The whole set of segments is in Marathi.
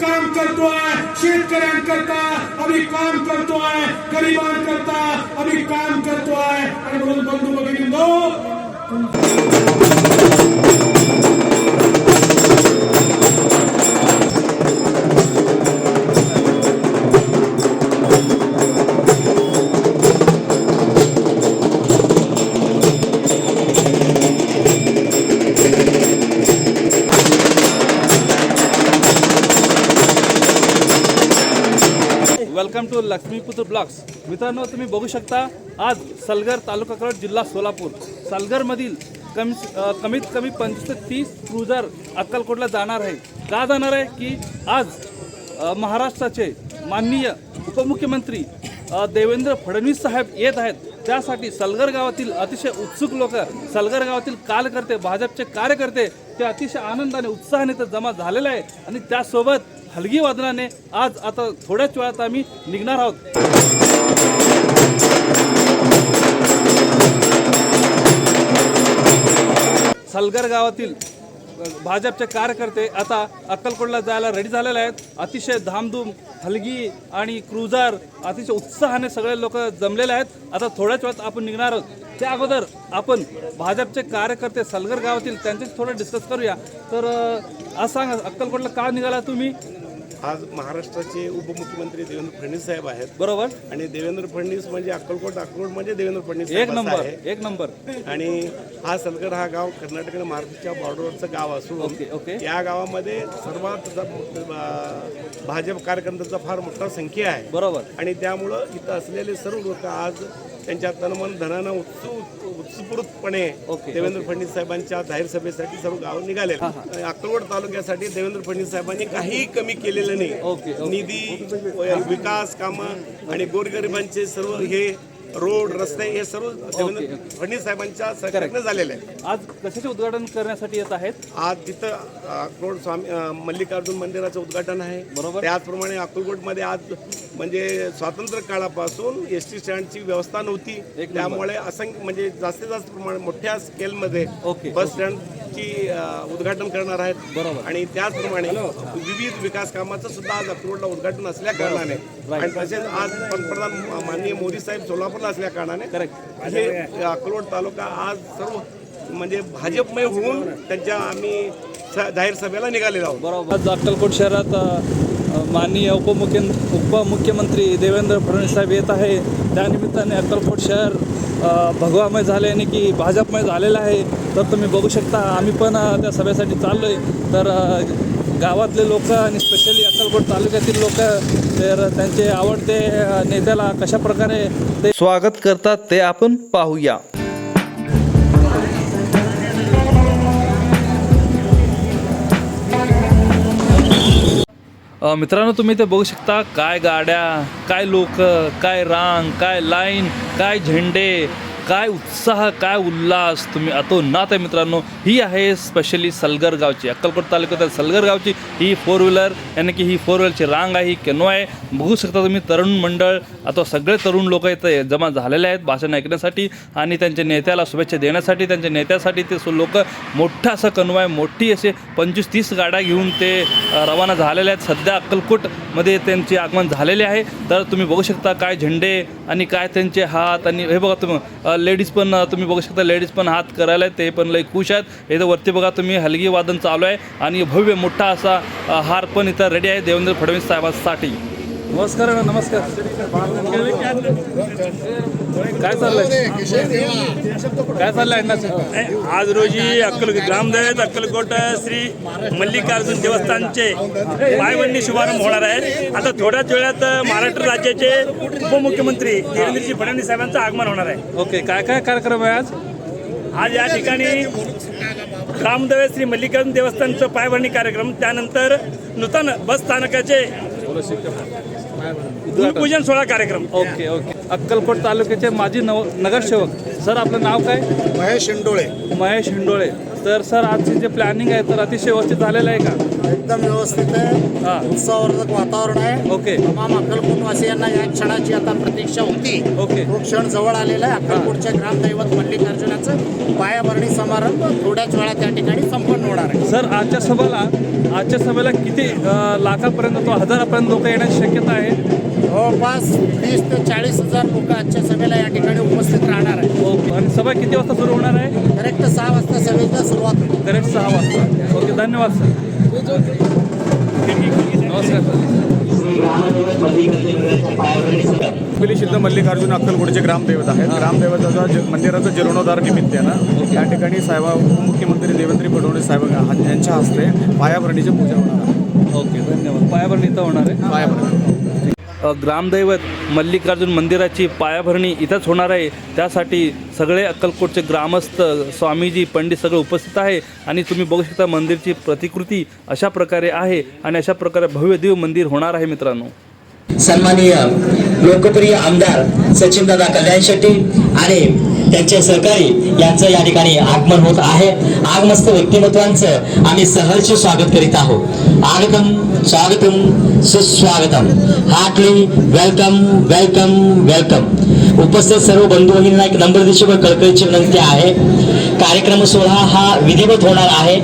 काम करतो आहे शेतकऱ्यांकरता आम्ही काम करतो आहे गरिबांकरता आम्ही काम करतो आहे. आणि म्हणून बंधू भगिनींनो वेलकम टू लक्ष्मीपुत्र ब्लॉक्स मित्रांनो तुम्ही बघू शकता आज सलगर तालुका कराड जिल्हा सोलापूर. सलगरमधील कमी कमीत कमी पंचवीस ते तीस क्रुझर अक्कलकोटला जाणार आहे. का जाणार आहे? की आज महाराष्ट्राचे माननीय उपमुख्यमंत्री देवेंद्र फडणवीस साहेब येत आहेत. त्यासाठी सलगर गावातील अतिशय उत्सुक लोक सलगर गावातील कार्यकर्ते भाजपचे कार्यकर्ते ते अतिशय आनंदाने उत्साहाने तर जमा झालेले आहे. आणि त्यासोबत हलगी वादनाने आज आता थोड्याच वेळात आम्ही निघणार आहोत. सलगर गावातील भाजपचे कार्यकर्ते आता अक्कलकोटला जायला रेडी झालेले आहेत. अतिशय धामधूम हलगी आणि क्रुझर अतिशय उत्साहाने सगळे लोक जमलेले आहेत. आता थोड्याच वेळात आपण निघणार आहोत. त्या अगोदर आपण भाजपचे कार्यकर्ते सलगर गावातील त्यांच्याशी थोडं डिस्कस करूया. तर आज सांगा अक्कलकोटला का निघाला तुम्ही? आज महाराष्ट्राचे उपमुख्यमंत्री देवेंद्र फडणवीस साहेब आहेत. बरोबर. आणि देवेंद्र फडणवीस म्हणजे अक्कलकोट अक्कलकोट म्हणजे देवेंद्र फडणवीस एक नंबर आहे. एक नंबर. आणि हा सलगर हा गाव कर्नाटक आणि महाराष्ट्राच्या बॉर्डरवरचं गाव असून या गावामध्ये सर्वात भाजप कार्यकर्त्यांचा फार मोठा संख्या आहे. बरोबर. आणि त्यामुळं इथं असलेले सर्व लोक आज त्यांच्या तनमन धनानं उत्सुक उत्स्फूर्तपणे देवेंद्र फडणवीस साहेबांच्या जाहीर सभेसाठी सर्व गाव निघाले अक्कलकोट तालुक्यासाठी देवेंद्र फडणवीस साहेबांनी काहीही कमी केलेलं नाही. निधी विकास कामं आणि गोरगरिबांचे सर्व हे रोड रस्ते हे सर्व देवेंद्र फडणवीस साहेबांच्या सहकार्याने झालेले आहे आज कशाचे उद्घाटन करण्यासाठी येत आहेत? आज तिथं अक्रोड स्वामी अं, मल्लिकार्जुन मंदिराचं उद्घाटन आहे. बरोबर. त्याचप्रमाणे अक्कलकोटमध्ये आज म्हणजे स्वातंत्र्य काळापासून एस टी स्टँडची व्यवस्था नव्हती. नंबर. त्यामुळे असंख्य म्हणजे जास्तीत जास्त प्रमाणे मोठ्या स्केलमध्ये ओके, बस स्टँडची अं, उद्घाटन करणार आहेत. बरोबर. आणि त्याचप्रमाणे विविध विकास कामाचं सुद्धा आज अक्रोडला उद्घाटन असल्या कारणाने. आणि तसेच आज पंतप्रधान माननीय मोदी साहेब सोलापूरला असल्या कारणाने हे अक्रोड तालुका आज सर्व म्हणजे भाजपमय होऊन त्यांच्या आम्ही जाहीर सभेला निघालेलो आहोत. बरोबर. आज अक्कलकोट शहरात माननीय उपमुख्य उपमुख्यमंत्री देवेंद्र फडणवीस साहेब येत आहे. त्यानिमित्ताने अक्कलकोट शहर भगवामय झाले आणि की भाजपमय झालेलं आहे तर तुम्ही बघू शकता. आम्ही पण त्या सभेसाठी चाललो आहे तर गावातले लोक आणि स्पेशली अक्कलकोट तालुक्यातील लोक तर त्यांचे आवडते नेत्याला कशा प्रकारे ते स्वागत करतात ते आपण पाहूया. मित्रांनो तुम्ही ते बघू शकता काय गाड्या काय लोक काय रांग काय लाईन काय झेंडे काय उत्साह काय उल्हास तुम्ही अतोनात आहे मित्रांनो ही आहे स्पेशली सलगर गावची अक्कलकोट तालुक्यातील सलगर गावची ही फोर व्हीलर यानी की ही फोर व्हीलरची रांग आहे ही केनो आहे. बघू शकता तुम्ही तरुण मंडळ अथवा सगळे तरुण लोक इथं जमा झालेले आहेत भाषण ऐकण्यासाठी आणि त्यांच्या नेत्याला शुभेच्छा देण्यासाठी त्यांच्या नेत्यासाठी ते लोक मोठं असं आहे मोठी असे पंचवीस तीस गाड्या घेऊन ते रवाना झालेले आहेत. सध्या अक्कलकोटमध्ये त्यांचे आगमन झालेले आहे. तर तुम्ही बघू शकता काय झेंडे आणि काय त्यांचे हात आणि हे बघा तुम्ही लेडीज पण तुम्ही बघू शकता लेडीज पण हात करायला आहेत ते पण लई खुश आहेत. इथं वरती बघा तुम्ही हलगी वादन चालू आहे आणि भव्य मोठा असा हार पण इथं रेडी आहे देवेंद्र फडणवीस साहेबांसाठी. नमस्कार नमस्कार. काय चाललंय? काय चाललंय आज रोजी अक्कल ग्रामदैवत अक्कलकोट श्री मल्लिकार्जुन देवस्थानचे पायवंडी शुभारंभ होणार आहे. आता थोड्याच वेळात महाराष्ट्र राज्याचे उपमुख्यमंत्री देवेंद्रजी फडणवीस साहेबांचं आगमन होणार आहे. ओके काय काय कार्यक्रम आहे आज? आज या ठिकाणी ग्रामदैवत श्री मल्लिकार्जुन देवस्थानचं पायभरणी कार्यक्रम त्यानंतर नूतन बस स्थानकाचे भूमिपूजन सोहळा कार्यक्रम. Okay okay. अक्कलकोट तालुक्याचे माजी नव नगरसेवक. सर आपलं नाव काय? महेश इंडोळे महेश हिंडोळे. तर सर आजचे जे प्लॅनिंग आहे तर अतिशय व्यवस्थित झालेलं आहे का? एकदम व्यवस्थित आहे. हा. उत्साहवर्धक वातावरण आहे. ओके. तमाम अक्कलकोटवासियांना या क्षणाची आता प्रतीक्षा होती. ओके. तो क्षण जवळ आलेला आहे. अक्कलकोटच्या ग्रामदैवत मल्लिकार्जुनाचं पायाभरणी समारंभ थोड्याच वेळात त्या ठिकाणी संपन्न होणार आहे. सर आजच्या सभेला आजच्या सभेला किती अ, लाखापर्यंत तो हजारापर्यंत लोक येण्याची शक्यता आहे? जवळपास तीस ते चाळीस हजार लोक आजच्या सभेला या ठिकाणी उपस्थित राहणार आहे ओके आणि सभा किती वाजता सुरू होणार आहे? करेक्ट सहा वाजता सभेला सुरुवात होईल. करेक्ट सहा वाजता. ओके धन्यवाद सर नमस्कार सर पिली सिद्ध मल्लिकार्जुन अक्कलकोटचे ग्रामदैवत आहेत. ग्रामदैवताचा ज- मंदिराचं जीर्णोद्धार निमित्तानं या ठिकाणी साहेब उपमुख्यमंत्री देवेंद्र फडणवीस साहेब हा- यांच्या हस्ते पायाभरणीची पूजा होणार आहे. ओके धन्यवाद. पायाभरणी इथं होणार आहे. पायाभरणी. ग्रामदैवत मल्लिकार्जुन मंदिराची पायाभरणी इथंच होणार आहे. त्यासाठी सगळे अक्कलकोटचे ग्रामस्थ स्वामीजी पंडित सगळे उपस्थित आहे. आणि तुम्ही बघू शकता मंदिरची प्रतिकृती अशा प्रकारे आहे आणि अशा प्रकारे भव्य मंदिर होणार आहे मित्रांनो. सन्माननीय लोकप्रिय आमदार सचिनदादा कल्याण शेट्टी आणि त्यांचे सहकारी यांचं या ठिकाणी आगमन होत आहे. आगमस्त व्यक्तिमत्वांचं आम्ही सहर्ष स्वागत करीत आहोत. आगतम स्वागतम सुस्वागतम. Heartly welcome welcome welcome. उपस्थित सर्व बंधू भगिनींना एक नंबर दिशेवर कळकळीची विनंती आहे. कार्यक्रम सोहळा हा विधिवत होणार आहे.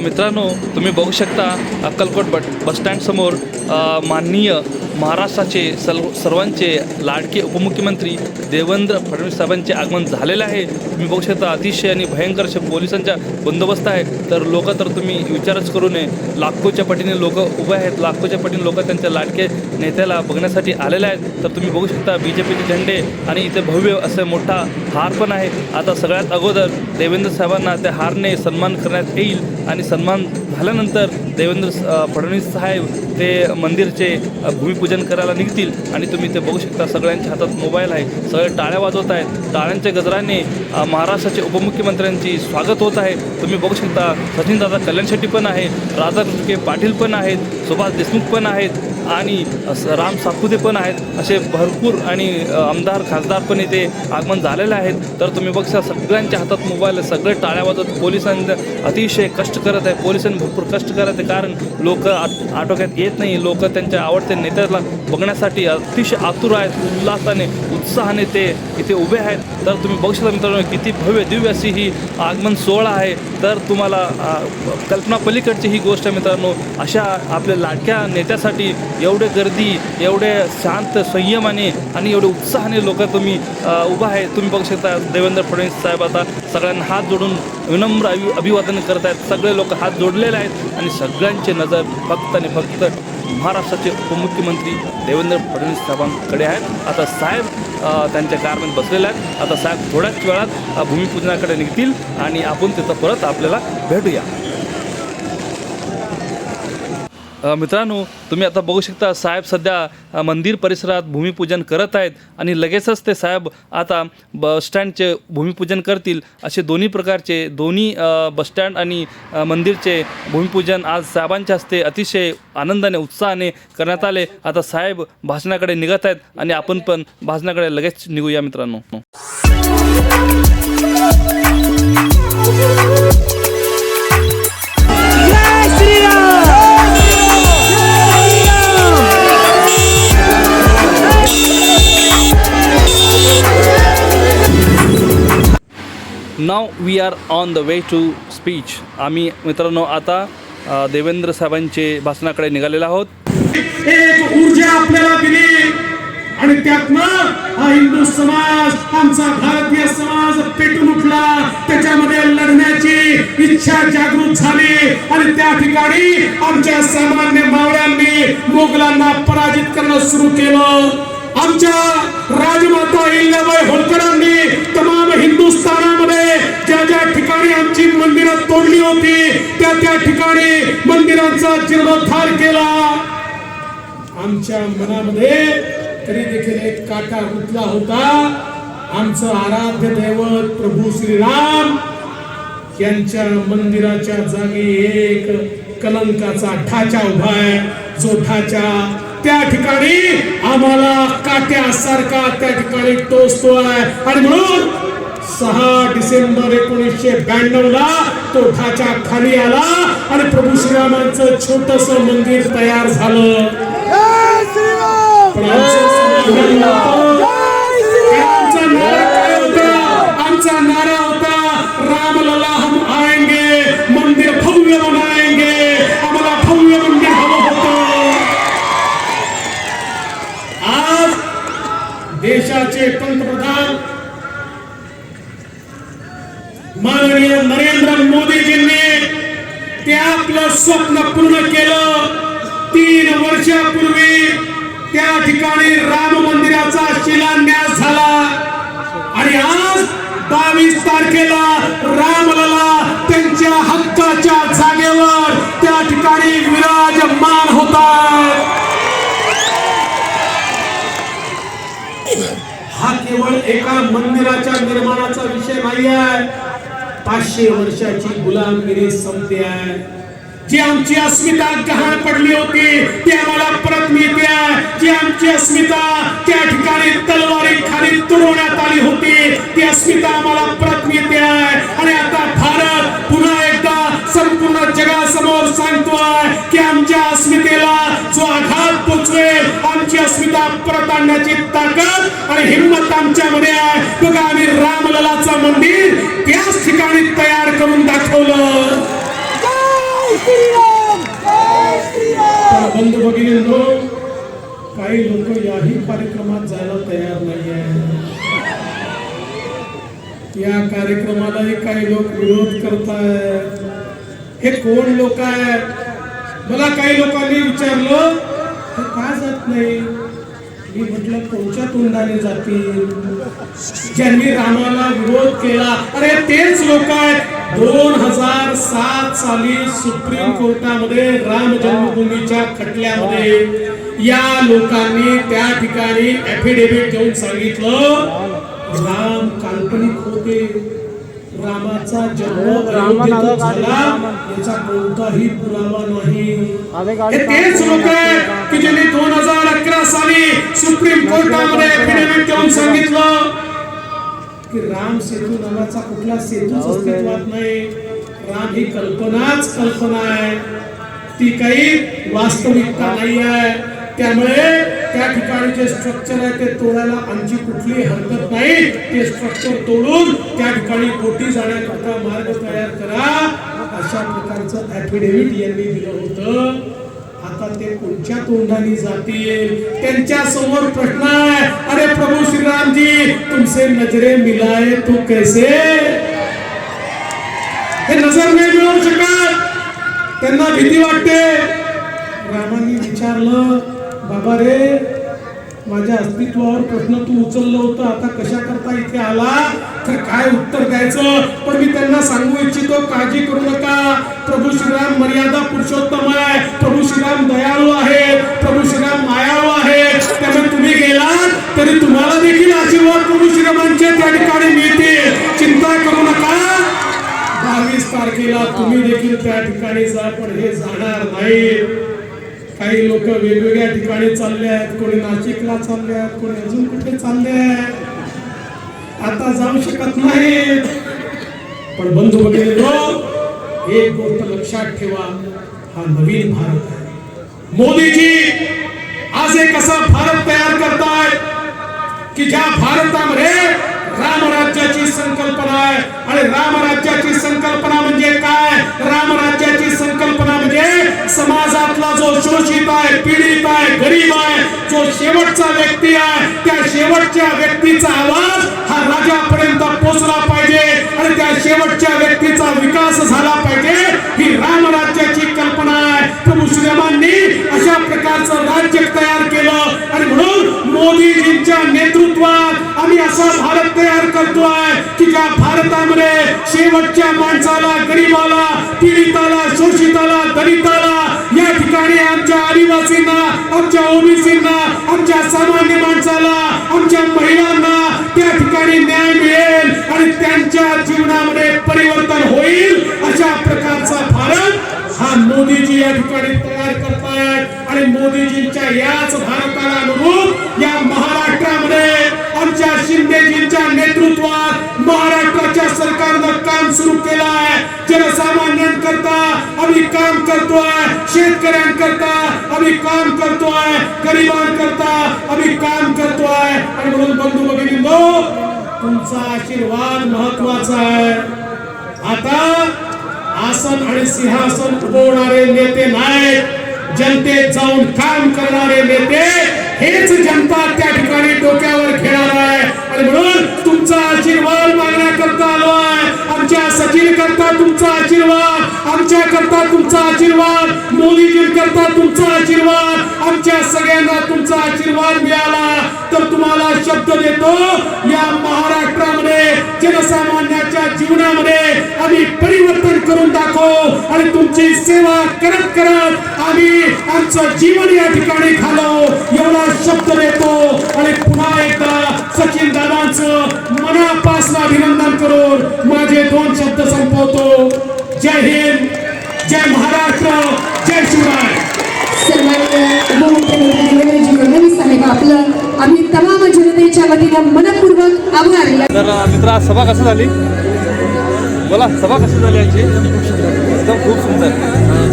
मित्रांनो तुम्ही बघू शकता अक्कलकोट बट बसस्टँडसमोर अ, माननीय महाराष्ट्राचे सर्व सर्वांचे लाडके उपमुख्यमंत्री देवेंद्र फडणवीस साहेबांचे आगमन झालेले आहे. तुम्ही बघू शकता अतिशय आणि भयंकर असे पोलिसांचा बंदोबस्त आहे. तर लोक तर तुम्ही विचारच करू नये. लाखोच्या पटीने लोक उभे आहेत. लाखोच्या पटीने लोक त्यांच्या लाडके नेत्याला बघण्यासाठी आलेले आहेत. तर तुम्ही बघू शकता बी जे पीचे झेंडे आणि इथे भव्य असं मोठा हार पण आहे. आता सगळ्यात अगोदर देवेंद्र साहेबांना त्या हारने सन्मान करण्यात येईल आणि सन्मान झाल्यानंतर देवेंद्र फडणवीस साहेब ते मंदिरचे भूमिपूजन करायला निघतील आणि तुम्ही ते बघू शकता. सगळ्यांच्या हातात मोबाईल आहे. सगळे टाळ्या वाजवत आहेत. टाळ्यांच्या गजराने महाराष्ट्राचे उपमुख्यमंत्र्यांची स्वागत होत आहे. तुम्ही बघू शकता सचिनदादा कल्याण शेट्टी पण आहे राधाकृष्ण पाटील पण आहेत सुभाष देशमुख पण आहेत आणि राम साखुदे पण आहेत. असे भरपूर आणि आमदार खासदार पण इथे आगमन झालेले आहेत. तर तुम्ही बघता सगळ्यांच्या हातात मोबाईल सगळे टाळ्या वाजवत पोलिसांना अतिशय कष्ट करत आहे. पोलिसांनी भरपूर कष्ट करत कारण लोक आटोक्यात येत नाही. लोक त्यांच्या आवडत्या नेत्याला बघण्यासाठी अतिशय आतुर आहेत उल्हासाने उत्साहाने ते इथे उभे आहेत. तर तुम्ही बघू शकता मित्रांनो किती भव्य दिव्य अशी ही आगमन सोहळा आहे. तर तुम्हाला कल्पना पलीकडची ही गोष्ट मित्रांनो अशा आपल्या लाडक्या नेत्यासाठी एवढे गर्दी एवढे शांत संयमाने आणि एवढे उत्साहाने लोक तुम्ही उभा आहे. तुम्ही बघू शकता देवेंद्र फडणवीस साहेब आता सगळ्यांना हात जोडून विनम्र अभि अभिवादन करत आहेत सगळे लोक हात जोडलेले आहेत आणि सगळ्यांची नजर फक्त आणि फक्त महाराष्ट्राचे उपमुख्यमंत्री देवेंद्र फडणवीस साहेबांकडे आहेत आता साहेब त्यांच्या कारमध्ये बसलेले आहेत. आता साहेब थोड्याच वेळात भूमिपूजनाकडे निघतील आणि आपण तिथं परत आपल्याला भेटूया. मित्रांनो तुम्ही आता बघू शकता साहेब सध्या मंदिर परिसरात भूमिपूजन करत आहेत आणि लगेचच ते साहेब आता बसस्टँडचे भूमिपूजन करतील. असे दोन्ही प्रकारचे दोन्ही बसस्टँड आणि मंदिरचे भूमिपूजन आज साहेबांच्या हस्ते अतिशय आनंदाने उत्साहाने करण्यात आले. आता साहेब भाषणाकडे निघत आहेत आणि आपण पण भाषणाकडे लगेच निघूया मित्रांनो. नाव we are on the way to speech आम्ही मित्रांनो आता देवेंद्र साहेबांचे भाषणाकडे निघालेलो आहोत. एक ऊर्जा आपल्याला दिली. आणि त्यातनं हा हिंदू समाज आमचा भारतीय समाज पेटून उठला. त्याच्यामध्ये लढण्याची इच्छा जागृत झाली. आणि त्या ठिकाणी आमच्या सामान्य मावळ्यांनी मोगलांना पराजित करणं सुरू केलं. आमच्या राजमाता इल्लाबाई होळकरांनी तमाम हिंदुस्थान तोडली होती. त्या त्या ठिकाणी मंदिरांचा जीर्णोद्धार केला. आमच्या मनामध्ये तरी देखील एक काटा रुतला होता. आमचं आराध्य दैवत प्रभू श्रीराम यांच्या मंदिराच्या जागी एक कलंकाचा ढाचा उभा आहे. जो ढाचा त्या ठिकाणी आम्हाला काट्यासारखा त्या ठिकाणी टोचतो आहे आणि म्हणून सहा डिसेंबर एकोणीसशे ब्याण्णव ला तो ढाचा खाली आला आणि प्रभू श्रीरामांचं छोटस मंदिर तयार झालं. पण आपलं स्वप्न पूर्ण केलं. तीन वर्षापूर्वी त्या ठिकाणी राम मंदिराचा शिलान्यास झाला. आणि आज बावीस तारखेला रामलला त्यांच्या हक्काच्या जागेवर त्या ठिकाणी विराजमान होता हा केवळ एका मंदिराच्या निर्माणाचा विषय नाही आहे पाचशे वर्षाची गुलामगिरी संपते आहे. जी आमची अस्मिता गहाण पडली होती ती आम्हाला परत मिळते जी आमची अस्मिता त्या ठिकाणी तलवारी खाली तुडवण्यात आली होती ती अस्मिता आम्हाला परत मिळते आणि आता भारत पुन्हा एकदा संपूर्ण जगासमोर सांगतोय की आमच्या अस्मितेला जो आघात पोचवेल आमची अस्मिता परत आणण्याची ताकद आणि हिंमत आमच्यामध्ये आहे. बघा आम्ही रामललाचं मंदिर त्याच ठिकाणी तयार करून दाखवलं. तर लोक काही लोक याही कार्यक्रमात जायला तयार नाही या कार्यक्रमालाही काही लोक विरोध करतायत. हे कोण लोक आहेत? मला काही लोकांनी विचारलं हे का जात नाही? मी म्हटलं कोणत्या तोंडाने जातील. ज्यांनी रामाला विरोध केला अरे तेच लोक आहेत. दोन हजार सात साली सुप्रीम कोर्टामध्ये राम जन्मभूमीच्या खटल्यामध्ये या लोकांनी त्या ठिकाणी ऍफिडेव्हिट देऊन सांगितलं राम काल्पनिक होते. रामाचा जन्म झाला. याचा कोणताही पुरावा नाही. हे तेच लोक की ज्यांनी दोन हजार अकरा साली सुप्रीम कोर्टामध्ये ऍफिडेव्हिट देऊन सांगितलं की राम सेतू नावाचा कुठला सेतूच अस्तित्वात नाही. राम ही कल्पनाच कल्पना आहे. ती काही वास्तविकता नाही आहे. त्यामुळे त्या ठिकाणी जे स्ट्रक्चर आहे ते तोडायला आमची कुठली हरकत नाही. ते स्ट्रक्चर तोडून त्या ठिकाणी बोटी जाण्याकरता मार्ग तयार करा. अशा प्रकारचं ऍफिडेव्हिट यांनी दिलं होतं. आता ते कोणत्या तोंडाने जातील? त्यांच्यासमोर प्रश्न आहे. अरे प्रभू श्रीरामजी तुमसे नजरे मिलाय तो कैसे? हे नजर नाही मिळवू शकत. त्यांना भीती वाटते. रामाने विचारलं बाबा रे माझ्या अस्तित्वावर प्रश्न तू उचललं होतं आता कशा करता इथे आला? तर काय उत्तर द्यायचं? पण मी त्यांना सांगू इच्छितो काळजी करू नका प्रभू श्रीराम मर्यादा पुरुषोत्तम आहे. प्रभू श्रीराम दयाळू आहे. प्रभू श्रीराम मायाळू आहे. त्यामुळे तुम्ही गेलात तरी तुम्हाला देखील आशीर्वाद प्रभू श्रीरामांचे त्या ठिकाणी मिळतील. चिंता करू नका. बावीस तारखेला तुम्ही देखील त्या ठिकाणी जा पण हे जाणार नाही. काही लोक वेगवेगळ्या ठिकाणी चालले आहेत. कोणी नाशिकला चालले आहेत कोणी अजून कुठे चालले आहेत. आता जाऊ शकत नाही पण बंधू भगिनी एक गोष्ट लक्षात ठेवा हा नवीन भारत आहे. मोदीजी आज एक असा भारत तयार करताय? की ज्या भारतामध्ये रामराज्याची संकल्पना आहे. आणि रामराज्याची संकल्पना म्हणजे काय? रामराज्याची संकल्पना म्हणजे समाजातला जो शोषित आहे पीडित आहे गरीब आहे जो शेवटचा व्यक्ती आहे त्या शेवटच्या व्यक्तीचा आवाज हा राजापर्यंत पोहोचला पाहिजे. आणि त्या शेवटच्या व्यक्तीचा विकास झाला पाहिजे. ही रामराज्याची कल्पना आहे. प्रभू श्री असा भारत तयार करतोय. की ज्या भारतामध्ये शेवटच्या माणसाला गरीबाला पीडिताला शोषिताला दलिताला या ठिकाणी आमच्या आदिवासींना आमच्या ओबीसींना आमच्या सामान्य माणसाला आमच्या महिलांना त्या ठिकाणी न्याय मिळेल आणि त्यांच्या जीवनामध्ये परिवर्तन होईल अशा प्रकारचा भारत हा मोदीजी या ठिकाणी तयार करतायत. आणि मोदीजींच्या याच भारत यांच्या नेतृत्वात महाराष्ट्राच्या सरकारनं काम सुरू केलं आहे जनसामान्यांकरता आम्ही काम करतोय शेतकऱ्यांकरता आम्ही काम करतोय गरिबांकरता आम्ही काम करतोय. आणि म्हणून बंधू भगिनींनो तुमचा आशीर्वाद महत्त्वाचा आहे. आता आसन आणि सिंहासन उभवणारे नेते नाहीत. जनतेत जाऊन काम करणारे नेते हेच जनता त्या ठिकाणी आमच्या करता तुमचा आशीर्वाद मोदीजींकरता तुमचा आशीर्वाद आमच्या सगळ्यांना तुमचा आशीर्वाद मिळाला तर तुम्हाला शब्द देतो. या महाराष्ट्रामध्ये जनसामान्याच्या जीवनामध्ये आम्ही परिवर्तन करून दाखवू आणि तुमची सेवा करत करत आम्ही आमचं जीवन या ठिकाणी घालव. एवढा शब्द देतो आणि पुन्हा एकदा सचिन दादांचं मनापासून अभिनंदन करून माझे दोन शब्द संपवतो. जय हिंद. जय महाराष्ट्र जय शिवराय सन्माननीय उपमुख्यमंत्री देवेंद्रजी फडणवीस साहेब आपलं. आम्ही तमाम जनतेच्या वतीनं मनपूर्वक आभार. तर मित्र सभा कशी झाली? बोला सभा कशी झाली यांची एकदम खूप सुंदर.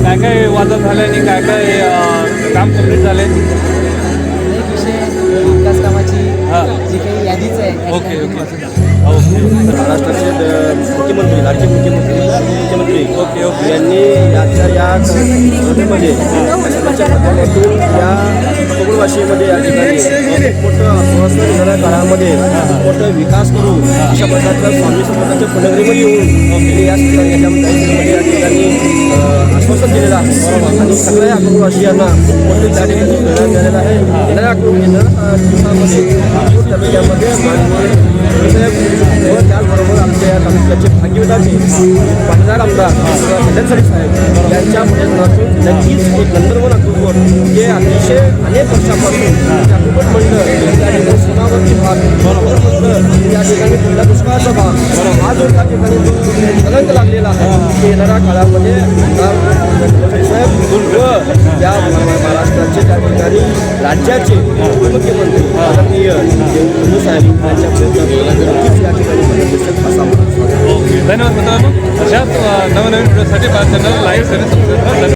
काय काय वादन झाले आणि काय काय काम कंप्लीट झाले? विकास कामाची हां. जी काही यादीच आहे ओके ओके. ओके. महाराष्ट्राचे मुख्यमंत्री राज्य मुख्यमंत्री मुख्यमंत्री. Okay okay. यांनी याच्या या शासनाच्या माध्यमातून या कोकणवाशीमध्ये या ठिकाणी मोठं येणाऱ्या काळामध्ये मोठं विकास करून अशा प्रकारच्या स्वामी समर्थांच्या पुनगरीमध्ये येऊन या याच्यामध्ये या ठिकाणी आश्वासन दिलेलं आहे. आणि सगळ्या अकोलवासियांना मोठे त्या ठिकाणी आहे. येणाऱ्या दिवसामध्ये नागपूर तालुक्यामध्ये माननीय व त्याचबरोबर आमच्या या तालुक्याचे भाग्यविधाते पाटीदार आमदार साहेब यांच्या प्रयत्नातून नक्कीच एक जे अतिशय अनेक वर्षापासून अक्टोबर मंडळ त्या ठिकाणी सोनावरची भाग बरोबर मंडळ त्या ठिकाणी पहिला दुष्काळाचा भाग हा जो त्या ठिकाणी कलंक लागलेला आहे येणाऱ्या काळामध्ये साहेब महाराष्ट्राचे त्या ठिकाणी राज्याचे उपमुख्यमंत्री भारतीय देवेंद्र साहेब यांच्या नक्कीच या ठिकाणी धन्यवाद मित्रांनो. अशाच नवनवीन व्हिडिओसाठी चॅनल लाईव्ह सर्विस